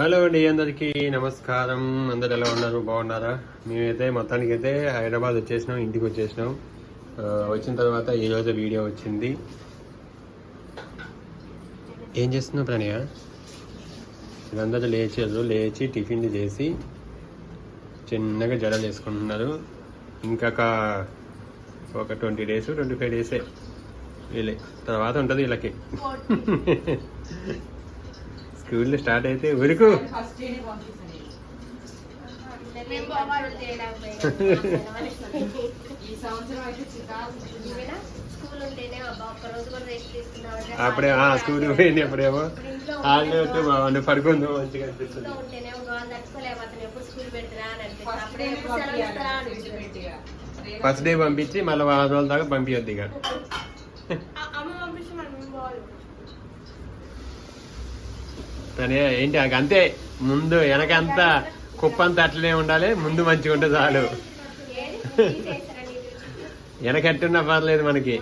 Hello అండి అందరికీ నమస్కారం. అందరు ఎలా ఉన్నారు? బాగున్నారా? మేమైతే మొత్తానికి అయితే హైదరాబాద్ వచ్చేసినాం ఇంటికి వచ్చేసినాం. వచ్చిన తర్వాత ఈరోజు వీడియో వచ్చింది. ఏం చేస్తున్నావు ప్రణయ? వీళ్ళందరూ లేచారు లేచి టిఫిన్ చేసి చిన్నగా జడలు వేసుకుంటున్నారు. ఇంకా ఒక ట్వంటీ డేస్ ట్వంటీ ఫైవ్ డేసే. వీళ్ళే. తర్వాత ఉంటుంది వీళ్ళకి. స్కూల్ స్టార్ట్ అయితే తీసుకున్నామంటే అప్పుడే ఆ స్కూల్ పోయింది అప్పుడేమో. ఆడనే వస్తే బాగుంది పడుకుందాం మంచిగా అనిపిస్తుంది. ఫస్ట్ డే పంపించి మళ్ళీ వారం రోజుల దాకా పంపించద్దు ఇక అమ్మ పంపించి మనం పోవాలి తనే ఏంటి అంతే ముందు వెనక అంతా కుప్పంతా అట్లనే ఉండాలి ముందు మంచిగా ఉంటే చాలు ఏది? ఈ చేస్తారా నీకు చిక్కు? వెనక ఎట్టున్నా పర్లేదు మనకి.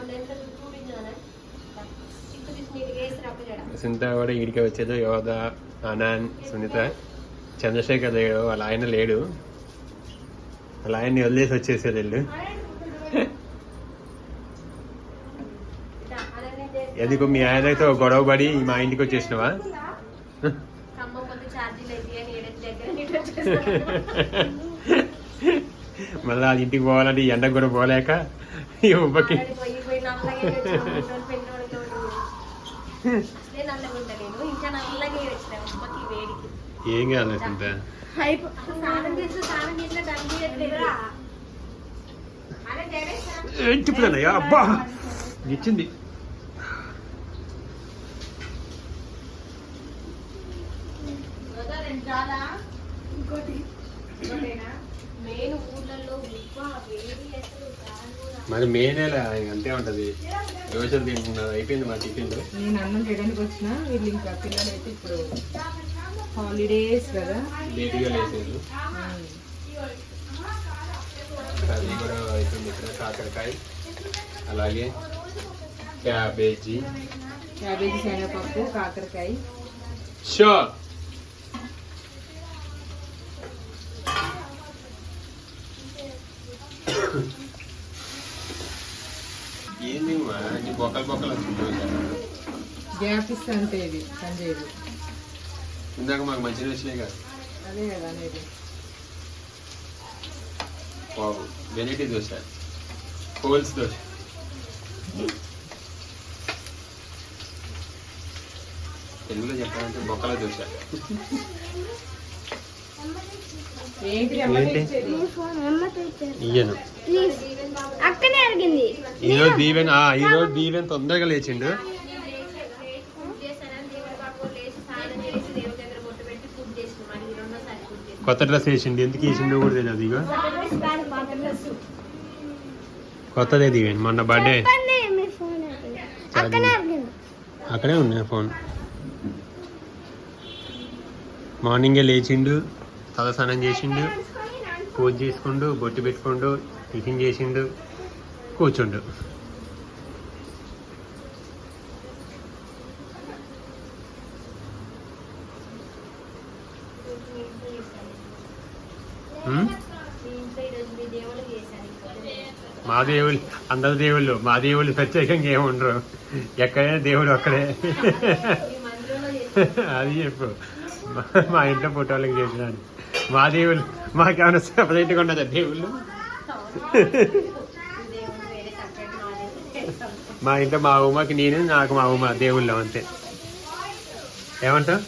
సునీత కూడా ఈడికి వచ్చేది యోధ అనాన్ సునీత చంద్రశేఖర్ లేడు వాళ్ళ ఆయన లేడు వాళ్ళ ఆయన్ని వదిలేసి వచ్చేసారు వీళ్ళు. ఎందుకు మీ ఆయనతో గొడవ పడి మా ఇంటికి వచ్చేసినవా మళ్ళీ వాళ్ళ ఇంటికి పోవాలంటే ఈ ఎండకు కూడా పోలేక ఈ ఉబ్బకి. ఆల్రెడీ పోయి పోయి నల్లగా వచ్చిన మూడు పెంటోడితో అసలే నల్లగా ఉంటా నేను ఇంకా నల్లగా వచ్చిన ఉమ్మకి వేడికి ఏం కాలేదు సునీత అయిపో స్నానం చేస్తే స్నానం చేసిన డబ్బు చేయట్లేదు అరే జడేసా ఏంటి ప్రణయ్య అబ్బా ఇచ్చింది చాలా ఇంకోటి. ఇంకోటేనా? మెయిన్ ఊర్లలో ఎక్కువ వేడి అసలు ఫ్యాన్ కూడా మరి మే నెల అంతే ఉంటది. దోశలు తింటున్నారు అయిపోయింది మా టిఫిన్. నేను అన్నం చేయడానికి వచ్చిన వీళ్ళు ఇంకా పిల్లలు అయితే ఇప్పుడు హాలిడేస్ కదా. లేట్గా లేసేది ఉమ్. అది కూడా అయిపోయింది ఇక్కడ కాకరకాయ అలాగే క్యాబేజీ. క్యాబేజీ శనగపప్పు కాకరకాయ. షో! ఏంది నీ బొక్కలు బొక్కలు గ్యాప్ ఇస్తే అంతే ఇది సంజయ్ది ఇందాక మాకు మంచిగా వచ్చినాయి కదా. అదే కదా అనేది. బాబు వెరైటీ దోశ. హోల్స్ దోశ. తెలుగులో చెప్పాలంటే బొక్కల దోశ ఏంటి అమ్మ ఏంటి? తెచ్చేది? ఇయ్యను. అక్కనే అడిగింది ఈరోజు దీవెన్ ఈరోజు దీవెన్ తొందరగా లేచిండు. కొత్త డ్రెస్ వేసిండు. ఎందుకు వేసిండో కూడా తెలియదు ఇగో. కొత్తదే దీవెన్. మొన్న బర్త్డే. అక్కడే. ఉన్నాయి ఫోన్. మార్నింగే లేచిండు. తల స్నానం చేసిండు పూజ చేసుకుండు బొట్టు పెట్టుకుండు టిఫిన్ చేసిండు కూర్చుండు. మీ దేవుళ్ళు అందరు దేవుళ్ళు మా దేవుళ్ళు ప్రత్యేకంగా ఏమి ఉండరు ఎక్కడైనా దేవుడు అక్కడే అది చెప్పు. మా- మా ఇంట్లో ఫోటోలకి చేసినాను మా దేవుళ్ళు మాకేమైనా సపరేట్గా ఉండదా దేవుళ్ళు? మా ఇంట్లో మా ఉమాకి నేను నాకు మా ఉమ్మ దేవుళ్ళు అంతే. ఏమంటావు?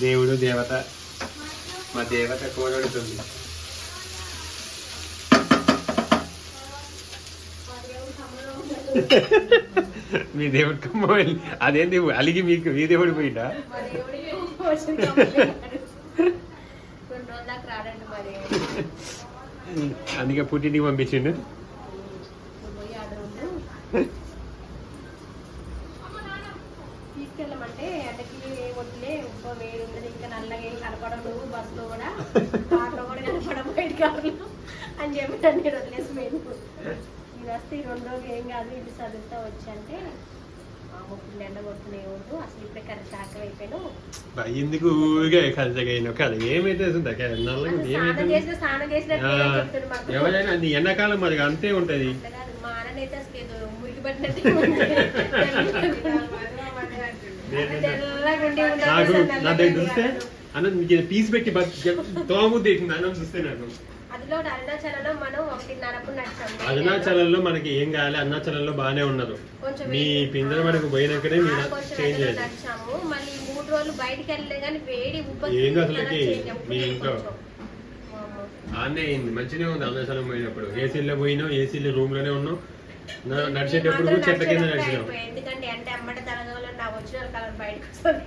దేవుడు దేవత మా దేవత కోడడుతుంది మీ దేవుడు కమ్మోయి అదేంటి అలిగి మీకు మీ దేవుడు పోయిందా మా దేవుడికి పోషణ కంప్లీట్. కొన్ని రోజుల దాకా రాడంట మరి అందుకే పుట్టింటికి పంపించిండు. తీసుకెళ్ళమంటే ఎండకి వద్దులే ఉప్పు వేడి ఇంకా నల్లగా ఏం కనపడవు నువ్వు బస్సులో కూడా. కార్లో కూడా కనపడవు బయట కార్లో. అని చెప్పి నేను వదిలేసి మేము ఇది వస్తే ఈ రెండు రోజులు ఏం కాదు ఇది చదువుతా వచ్చి అంటే అసలు ఇప్పుడే కరెక్ట్ అయిపోయాను ఎందుకు ఊరికే కలిసగైన కదా ఏమైతే. ఎవరైనా అది ఎండాకాలం మరి అంతే ఉంటది. అసలు ఏదో మురికి పట్టినట్టు నాకు నా దగ్గర చూస్తే. అన్న మీకు పీస్ పెట్టి తోముద్ది అన్నం చూస్తే నాకు. అరుణాచలంలో మనం ఒకటిన్నరప్పుడు నడిచాం. అరుణాచలంలో మనకి ఏం కావాలి? అరుణాచలంలో బాగానే ఉన్నారు కొంచెం మీ పిందర మనకు పోయినాకనే మీరు చేంజ్ చేయాలి నడిచాము. మళ్ళీ ఈ మూడు రోజులు బయటికి వెళ్ళలే కానీ వేడి ఉబ్బ ఏంది అసలుకి? మీ ఇంట్లో? ఆనే అయింది. మంచిగా ఉంది అరుణాచలం పోయినప్పుడు. ఏసీలో పోయినాం ఏసీలో రూమ్లోనే ఉన్నాం నడిచేటప్పుడు చెట్ల కింద నడిచినాం. ఎందుకంటే అంటే అమ్మట తలగల నా వచ్చిన కలర్ బయటకు వస్తుంది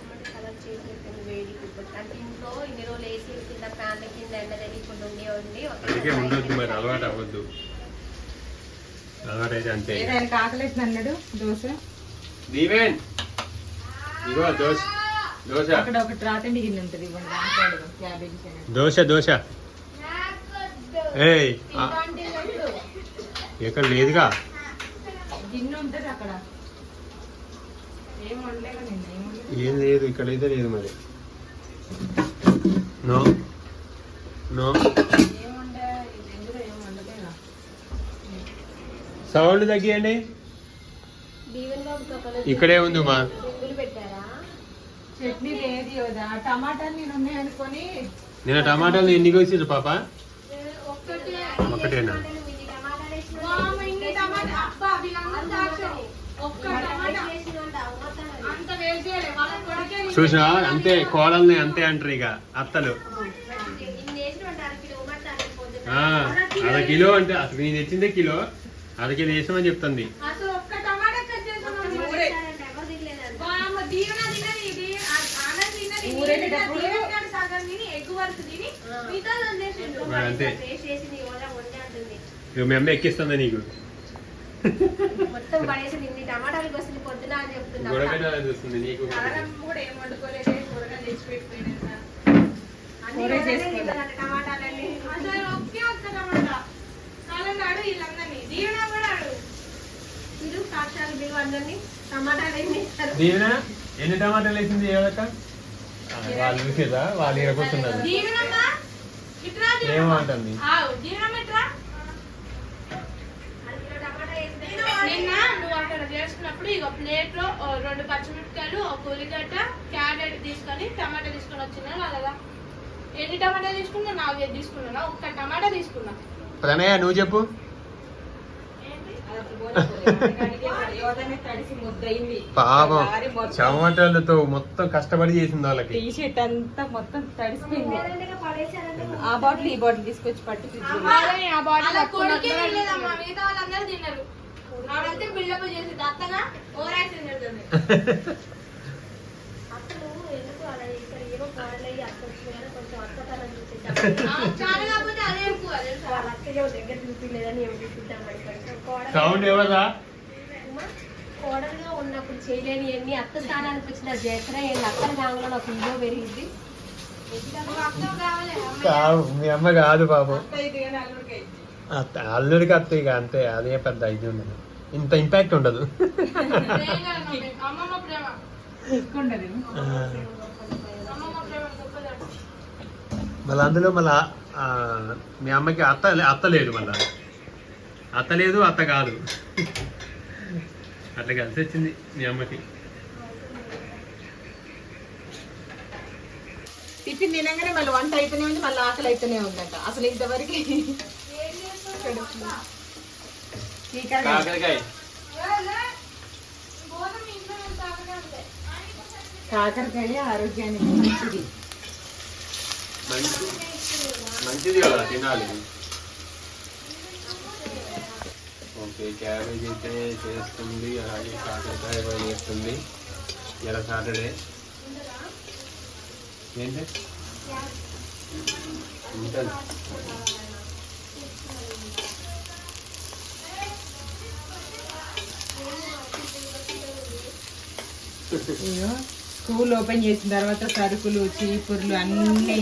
అమ్మట కలర్ చేంజ్ అయిపోయింది వేడి ఉబ్బ. అంటే ఇంట్లో ఇన్ని రోజులు ఏసీ కింద ఫ్యాన్ల కింద ఎండ తెలియకుండా ఉండి ఉండి ఒక అందుకే ఉండొద్దు మరి అలవాటు అవ్వద్దు. అలవాటు అయితే అంతే. ఏదైనా కాకలేసిన అన్నాడు దోశ? దీవెన్ ఇగో దోశ దోశ. అక్కడ ఒకటి రాతండి గిన్నె ఉంటుంది ఇవ్వండి. దోశ దోశ. ఏయ్ ఎక్కడ లేదుగా. గిన్నె ఉంటుంది అక్కడ. ఏం లేదు ఇక్కడైతే లేదు మరి. నో నో సౌండ్ తగ్గియండి. ఇక్కడే ఉంది మా. నేను టమాటాలు ఎన్ని కోసిరు పాప? ఒక్కటే. ఒకటేనా? ఇన్ని టమాటాలు వేసిన వామ్మ, ఇన్ని టమాటా అబ్బా వీళ్ళందరూ దాచారు. ఒక్క టమాటా. అంత చూసా అంతే కోడల్ని అంతే అంటారు ఇక అత్తలు. అర కిలో అంటే అసలు నేను తెచ్చిందే కిలో అర కిలో వేసామని చెప్తుంది. అంతే. మీ అమ్మ ఎక్కిస్తుందా నీకు. మొత్తం పడేసి ఇన్ని టమాటాలు వస్తుంది పొద్దున అని చెప్తున్నా. గొడవ చూస్తుంది నీకు? కారం కూడా ఏం వండుకోలేదు. కూరగా తెచ్చి పెట్టిపోయినా అన్ని ఊరే రోజులే చేసుకోలే. తింటారంట టమాటాలన్నీ. అసలు ఒకే ఒక్క టమాటా. వాళ్ళని అడు వీళ్ళందరినీ. దీవెన కూడా అడు మీరు సాక్షాలు మీరు అందరినీ టమాటాలు ఏం తింటారు దీవెన ఎన్ని టమాటాలు వేసింది ఏదక్క వాళ్ళు చూసేదా వాళ్ళు ఇరగొస్తున్నారు. ఏమంటుంది ఆవు దీవెనమ్మ ఇట్రా అర కిలో టమాటా వేస్తే నిన్న నువ్వు అక్కడ చేసుకున్నప్పుడు ఇక ప్లేట్లో ఓ రెండు పచ్చిమిరపకాయలు ఒక ఉల్లిగడ్డ క్యారెట్ తీసుకొని టమాటా తీసుకొని వచ్చినా కదా. ఎన్ని టమాటా తీసుకున్నా? నాలుగైదు తీసుకున్నా. ఒక్క టమాటా తీసుకున్నా. ప్రణయ నువ్వు చెప్పు. పాపం. ఒకసారి మొత్తం టమాటాలతో మొత్తం కష్టపడి చేసింది వాళ్ళకి. టీ షర్ట్ అంతా మొత్తం తడిసిపోయింది. ఆ బాటిల్ ఈ బాటిల్ తీసుకొచ్చి పట్టి ఆ బాటిల్ మిగతా వాళ్ళందరూ తిన్నారు ఆవిడైతే బిల్డప్ చేసింది. అత్తగా ఓరాక్షన్ చేస్తుంది. అసలు ఎందుకు అలా చేస్తారు ఏమో కోడలయ్యి అత్త వచ్చిందని కొంచెం అత్తతనం చూసేద్దాం ఆ, చాలా కాకపోతే అదే ఎక్కువ తెలుసా? వాళ్ళ అక్కయ్య దగ్గర చూపించలేదని ఏమి చూపిద్దాం అనుకుంటాం కోడలు సౌండ్ ఎవరా కోడలుగా ఉన్నప్పుడు చేయలేని ఎన్ని అత్త స్థానానికి వచ్చిన చేసిన ఎన్ని అత్తల నాకు ఇంట్లో పెరిగింది. మీ అమ్మ కాదు కానీ అల్లుడికి. అయింది. అత్త అల్లుడికి అత్త ఇక అంతే అదే పెద్ద ఇది ఉండదు ఇంత ఇంపాక్ట్ ఉండదు. మళ్ళీ అందులో మళ్ళా మీ అమ్మకి అత్త అత్త లేదు మళ్ళా. అత్త లేదు అత్త కాదు. అట్లా కలిసి వచ్చింది మీ అమ్మకి. టిఫిన్ తినగానే మళ్ళీ వంట అయితేనే ఉంది మళ్ళీ ఆకలి అయితేనే ఉందంట. అసలు ఇంతవరకు కాకరకాయ కాకరకాయ ఆరోగ్యానికి మంచిది మంచి మంచిది కదా తినాలి ఓకే క్యాబేజ్ అయితే చేస్తుంది అలాగే కాకరకాయ చేస్తుంది ఇలా సాటర్డే ఏంటి ఉంటుంది స్కూల్ ఓపెన్ చేసిన తర్వాత సరుకులు చీపుర్లు అన్ని